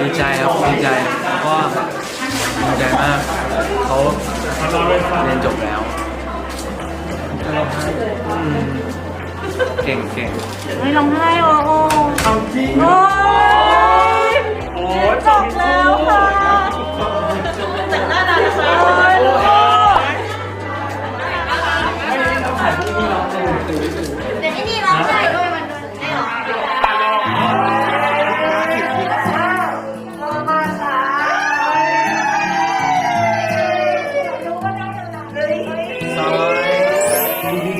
ดีใจครับดีใจแล้วก็ดีใจมากเขาเรียนจบแล้วอืมเก่งเก่งไม่ร้องไห้โอ้โหเอาจริง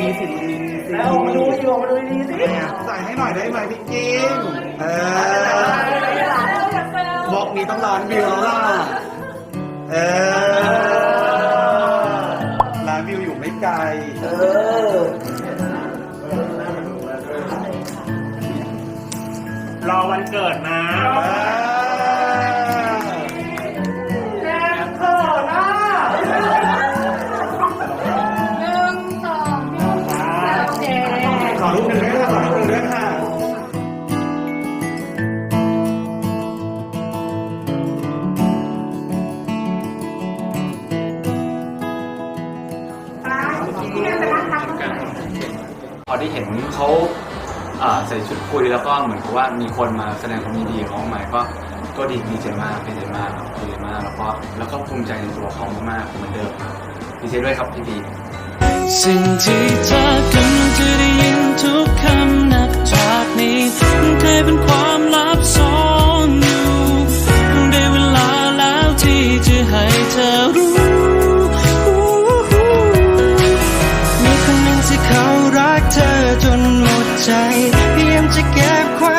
ดีดีสิดีดีสิแล้วมาดูดีมาดูดีสิใส่ให้หน่อยได้ไหมพี่กิงเออบล็อกนี้ต้องร้านวิวแล้วล่ะเออร้านวิวอยู่ไม่ไกล เออรอวันเกิดนะ ได้เห็นเขาใส่ชุดคุยแล้วก็เหมือนกับว่ามีคนมาแสดงความดีเขาใหม่ก็ก็ดีดีใจมากดีใจมากดีใจมากแล้วก็แล้วก็ภูมิใจในตัวเขามากๆเหมือนเดิมดีใจด้วยครับพี่ดีสิ่งที่เธอกำลังจะได้ยินทุกคำนับจากนี้เคยเป็นความลับซ้อนอยู่ได้เวลาแล้วที่จะให้ ใจเพียงจะเก็บความ